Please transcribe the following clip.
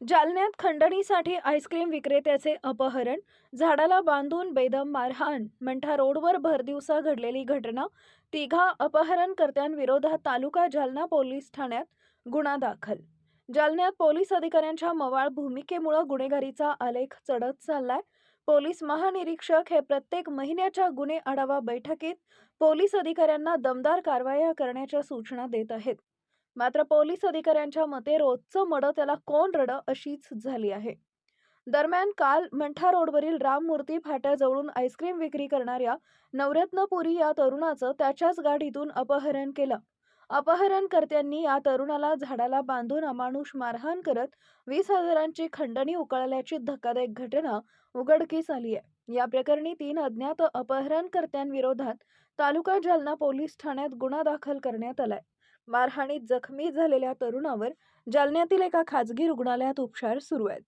जालन्यात खंडणीसाठी आईस्क्रीम विक्रेत्याचे अपहरण झाडाला बांधून बेदम मारहाण मंठा रोडवर भरदिवसा घडलेली घटना तिघा अपहरणकर्त्यांविरोधात तालुका जालना पोलीस ठाण्यात गुन्हा दाखल. जालन्यात पोलीस अधिकाऱ्यांच्या मवाळ भूमिकेमुळे गुन्हेगारीचा आलेख चढत चाललाय. पोलीस महानिरीक्षक हे प्रत्येक महिन्याच्या गुन्हे आढावा बैठकीत पोलीस अधिकाऱ्यांना दमदार कारवाया करण्याच्या सूचना देत आहेत. मात्र पोलीस अधिकाऱ्यांच्या मते रोजचं मडं त्याला कोण रडं अशीच झाली आहे. दरम्यान काल मंठा रोडवरील राममूर्ती फाट्याजवळून आईस्क्रीम विक्री करणाऱ्या नवरत्नपुरी या तरुणाचं त्याच्याच गाडीतून अपहरण केलं. अपहरणकर्त्यांनी या तरुणाला झाडाला बांधून अमानुष मारहाण करत वीस हजारांची खंडणी उकळल्याची धक्कादायक घटना उघडकीस आली आहे. या प्रकरणी तीन अज्ञात अपहरणकर्त्यांविरोधात तालुका जालना पोलीस ठाण्यात गुन्हा दाखल करण्यात आलाय. मारहाणीत जखमी झालेल्या तरुणावर जालन्यातील एका खाजगी रुग्णालयात उपचार सुरू आहेत.